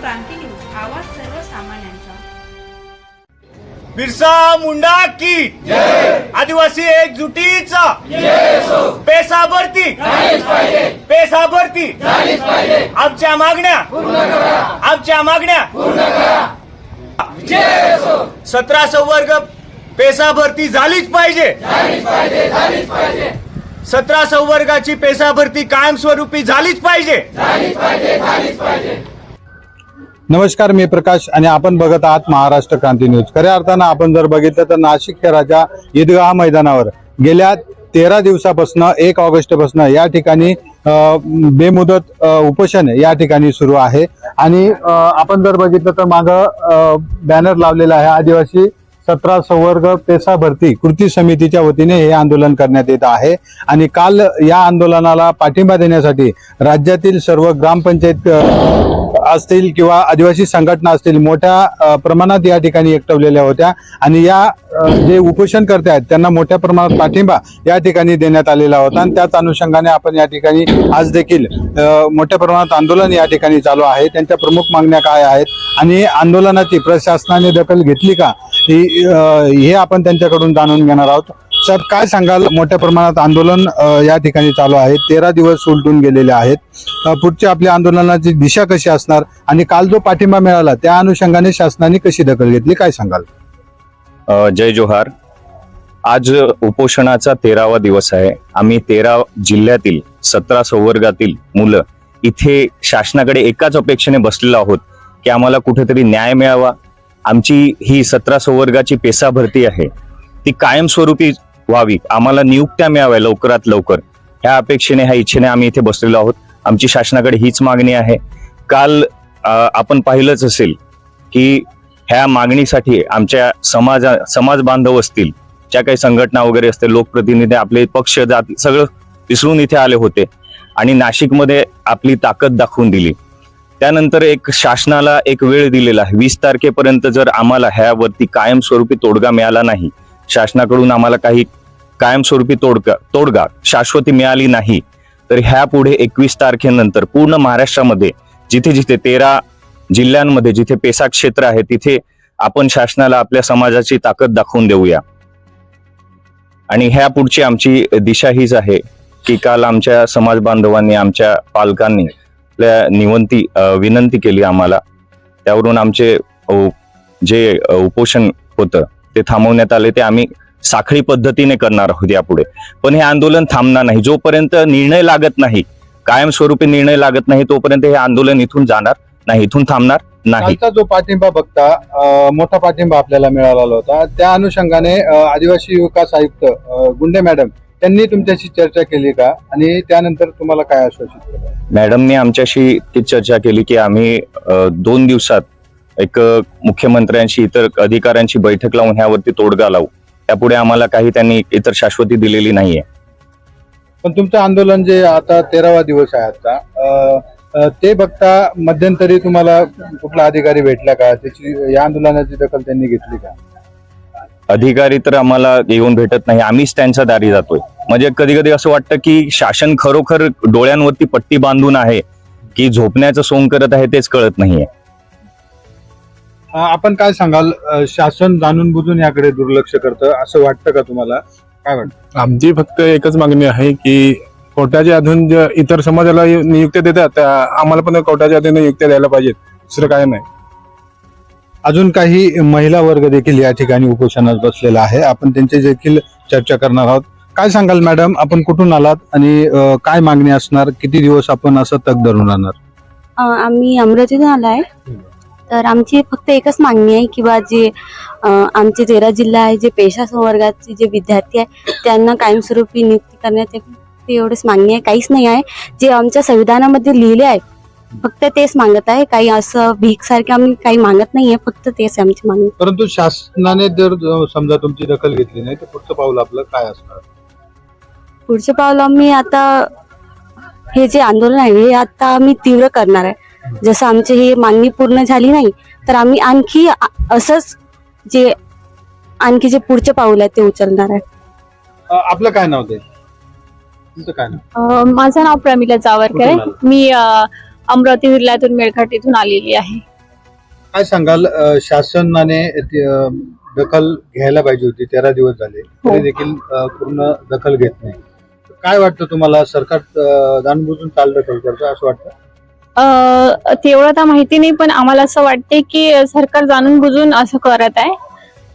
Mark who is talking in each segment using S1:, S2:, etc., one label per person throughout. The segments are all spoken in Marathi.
S1: क्रांती न्यूज आवाज सर्वसामान्यांचा.
S2: बिरसा मुंडा की आदिवासी एकजुटीचा. पेसा भरती पेसा भरती आमच्या मागण्या. आमच्या मागण्या. सतरा संवर्ग पेसा भरती झालीच पाहिजे. सतरा संवर्गाची पेसा भरती कायमस्वरूपी झालीच पाहिजे.
S3: नमस्कार मी प्रकाश आणि आपण बघत आहात महाराष्ट्र क्रांती न्यूज. खऱ्या अर्थानं आपण जर बघितलं तर नाशिक शहराच्या ईदगाह मैदानावर गेल्या तेरा दिवसापासून एक ऑगस्टपासून या ठिकाणी बेमुदत उपोषण या ठिकाणी सुरू आहे. आणि आपण जर बघितलं तर मागं बॅनर लावलेला आहे आदिवासी सतरा संवर्ग पेसा भरती कृती समितीच्या वतीने हे आंदोलन करण्यात येत आहे. आणि काल या आंदोलनाला पाठिंबा देण्यासाठी राज्यातील सर्व ग्रामपंचायत असतील किंवा आदिवासी संघटना असतील मोठ्या प्रमाणात या ठिकाणी एकटवलेल्या होत्या. आणि या जे उपोषण करते आहेत त्यांना मोठ्या प्रमाणात पाठिंबा या ठिकाणी देण्यात आलेला होता. आणि त्याच अनुषंगाने आपण या ठिकाणी आज देखील मोठ्या प्रमाणात आंदोलन या ठिकाणी चालू आहे. त्यांच्या प्रमुख मागण्या काय आहेत? आणि आंदोलनाची प्रशासनाने दखल घेतली का? ही हे आपण त्यांच्याकडून जाणून घेणार आहोत. सर काय सांगाल? मोठ्या प्रमाणात आंदोलन या ठिकाणी चालू आहे. तेरा दिवस उलटून गेलेले आहेत. पुढच्या आपल्या आंदोलनाची दिशा कशी असणार? आणि काल जो पाठिंबा मिळाला त्या अनुषंगाने शासनाने कशी दखल घेतली? काय सांगाल?
S4: जय जोहार. आज उपोषणाचा तेरावा दिवस आहे. आम्ही तेरा जिल्ह्यातील सतरा संवर्गातील मुलं इथे शासनाकडे एकाच अपेक्षेने बसलेलो आहोत की आम्हाला कुठेतरी न्याय मिळावा. आमची ही सतरा संवर्गाची पेसा भरती आहे. ती कायमस्वरूपी व्हावी आम्हाला नियुक्त्या मिळाव्या लवकरात लवकर. ह्या अपेक्षेने ह्या इच्छेने आम्ही इथे बसलेलो आहोत. आमची शासनाकडे हीच मागणी आहे. काल आपण पाहिलंच असेल की ह्या मागणीसाठी आमच्या समाजा समाज बांधव असतील ज्या काही संघटना वगैरे असतील लोकप्रतिनिधी आपले पक्ष जात सगळं विसरून इथे आले होते आणि नाशिकमध्ये आपली ताकद दाखवून दिली. त्यानंतर एक शासनाला एक वेळ दिलेला आहे. वीस तारखेपर्यंत जर आम्हाला ह्यावरती कायमस्वरूपी तोडगा मिळाला नाही शासनाकडून आम्हाला काही कायमस्वरूपी तोडगा तोडगा शाश्वती मिळाली नाही. तर ह्या पुढे एकवीस तारखेनंतर पूर्ण महाराष्ट्रामध्ये जिथे जिथे तेरा जिल्ह्यांमध्ये जिथे पेसा क्षेत्र आहे तिथे आपण शासनाला आपल्या समाजाची ताकद दाखवून देऊया. आणि ह्या पुढची आमची दिशा हीच आहे की काल आमच्या समाज बांधवांनी आमच्या पालकांनी आपल्या निवंती विनंती केली आम्हाला. त्यावरून आमचे जे उपोषण होतं ते थांबवण्यात आले ते आम्ही साखळी पद्धतीने करणार आहोत यापुढे. पण हे आंदोलन थांबणार नाही. जोपर्यंत निर्णय लागत नाही कायमस्वरूपी निर्णय लागत नाही तोपर्यंत हे आंदोलन इथून जाणार नाही इथून थांबणार नाही.
S3: जो पाठिंबा बघता मोठा पाठिंबा आपल्याला मिळालेला होता. त्या अनुषंगाने आदिवासी विकास आयुक्त गुंडे मॅडम त्यांनी तुमच्याशी चर्चा केली का? आणि त्यानंतर तुम्हाला काय आश्वासित केलं?
S4: मॅडमने आमच्याशी चर्चा केली की आम्ही दोन दिवसात एक मुख्यमंत्र्यांशी इतर अधिकाऱ्यांची बैठक लावून ह्यावरती तोडगा लावू. त्यापुढे आम्हाला काही त्यांनी इतर शाश्वती दिलेली नाहीये.
S3: पण तुमचं आंदोलन जे आता तेरावा दिवस आहे आता अ, अ, ते बघता मध्यंतरी तुम्हाला कुठला अधिकारी भेटला का? त्याची या आंदोलनाची दखल त्यांनी घेतली का?
S4: अधिकारी तर आम्हाला येऊन भेटत नाही. आम्हीच त्यांच्या दारी जातोय. म्हणजे कधी कधी असं वाटतं की शासन खरोखर डोळ्यांवरती पट्टी बांधून आहे की झोपण्याचं सोंग करत आहे तेच कळत नाहीये.
S3: आपण काय सांगाल? शासन जाणून बुजून याकडे दुर्लक्ष करतं असं वाटतं का तुम्हाला? काय वाटतं?
S5: आमची फक्त एकच मागणी आहे की कोर्टाच्या अधून जे इतर समाजाला नियुक्त्या देतात त्या आम्हाला पण कोर्टाच्या अधून नियुक्त्या द्यायला पाहिजेत. दुसरं काय नाही.
S3: अजून काही महिला वर्ग देखील या ठिकाणी उपोषणात बसलेला आहे. आपण त्यांची देखील चर्चा करणार आहोत. काय सांगाल मॅडम? आपण कुठून आलात आणि काय मागणी असणार? किती दिवस आपण असं तक धरून राहणार?
S6: आम्ही अमरावतीतून आलो आहे. तर आमची फक्त एकच मागणी आहे किंवा जे आमचे तेरा जिल्हा आहे जे पेशा संवर्गाचे जे विद्यार्थी आहे त्यांना कायमस्वरूपी नियुक्ती करण्यात ते एवढंच मागणी आहे. काहीच नाही आहे. जे आमच्या संविधानामध्ये लिहिले आहे फक्त तेच मागत आहे. काही असं भीक सारखे आम्ही काही मागत नाहीये फक्त तेच आहे आमची मागणी.
S3: परंतु शासनाने जर समजा तुमची दखल घेतली नाही तर पुढचं पाऊल आपलं काय असणार?
S6: पुढचे पावलं आम्ही आता हे जे आंदोलन आहे हे आता आम्ही तीव्र करणार आहे. जसं आमची ही मागणी पूर्ण झाली नाही तर आम्ही आणखी असंच जे आणखी जे पुढचे पाऊल आहे ते उचलणार आहे.
S3: अ, आपलं काय नाव ते? तुमचं काय नाव?
S7: अ, माझं नाव प्रमिला जावरकर
S3: कुठून
S7: आहे मी अ, अमरावती जिल्ह्यातून मेळघाट इथून आलेली आहे.
S3: काय सांगाल अ, शासनाने ते, अ, दखल घ्यायला पाहिजे होती तेरा दिवस झाले.
S7: हो.
S3: तरी देखील अ, पूर्ण दखल घेत नाही. काय वाटतं तुम्हाला? सरकार अ, जाणबुजून चाल दखल करतं असं वाटतं?
S7: तेवढं तर माहिती नाही पण आम्हाला असं वाटते की सरकार जाणून बुजून असं करत आहे.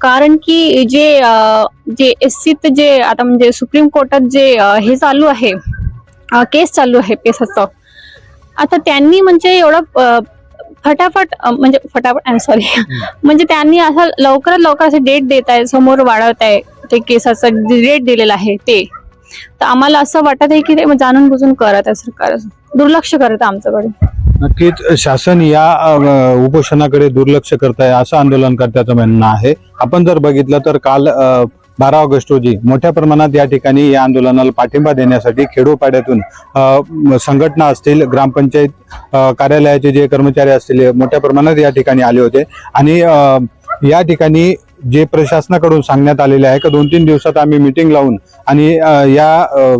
S7: कारण की जे जे एस जे आता म्हणजे सुप्रीम कोर्टात जे हे चालू आहे केस चालू आहे पेसाचं आता त्यांनी म्हणजे एवढं फटाफट म्हणजे फटाफट आय सॉरी म्हणजे त्यांनी असं लवकरात लवकर असं डेट देत आहे समोर वाढवत आहे ते केसाचं डेट दिलेलं आहे ते. तर आम्हाला असं वाटत आहे की ते जाणून बुजून करत आहे सरकार. दुर्लक्ष करत आहे आमच्याकडे.
S3: नक्कीच शासन या अ, उपोषणाकडे दुर्लक्ष करत आहे असं आंदोलनकर्त्याचं म्हणणं आहे. आपण जर बघितलं तर काल बारा ऑगस्ट रोजी मोठ्या प्रमाणात या ठिकाणी या आंदोलनाला पाठिंबा देण्यासाठी खेडोपाड्यातून अ, म- संघटना असतील ग्रामपंचायत अ, कार्यालयाचे जे कर्मचारी असतील हे मोठ्या प्रमाणात या ठिकाणी आले होते. आणि अ, या ठिकाणी जे प्रशासनाकडून सांगण्यात आलेले आहे का दोन तीन दिवसात आम्ही मिटिंग लावून आणि अ, या अ,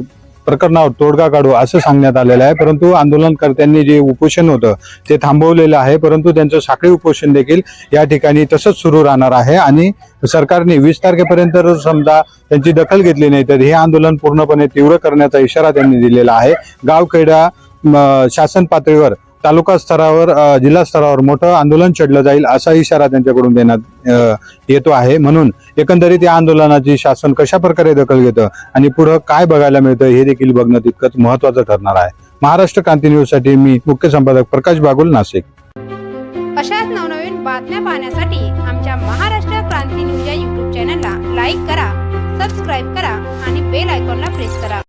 S3: प्रकरणावर तोडगा काढू असं सांगण्यात आलेलं आहे. परंतु आंदोलनकर्त्यांनी जे उपोषण होतं ते थांबवलेलं आहे. परंतु त्यांचं साखळी उपोषण देखील या ठिकाणी तसंच सुरू राहणार आहे. आणि सरकारने वीस तारखेपर्यंत समजा त्यांची दखल घेतली नाही तर हे आंदोलन पूर्णपणे तीव्र करण्याचा इशारा त्यांनी दिलेला आहे. गावखेडा म, शासन पातळीवर तालुका स्तरावर जिल्हा स्तरावर मोठं आंदोलन छेडलं जाईल असा इशारा त्यांच्याकडून देण्यात येतो आहे. म्हणून एकंदरीत या आंदोलनाची शासन कशा प्रकारे दखल घेतं आणि पुढं काय बघायला मिळतं हे देखील बघणं तितकंच महत्वाचं ठरणार आहे. महाराष्ट्र क्रांती न्यूजसाठी मी मुख्य संपादक प्रकाश बागुल नाशिक.
S1: अशाच नवनवीन बातम्या पाहण्यासाठी आमच्या महाराष्ट्र क्रांती न्यूज या युट्यूब चॅनलला लाईक करा सबस्क्राईब करा आणि बेल आयकॉनला प्रेस करा.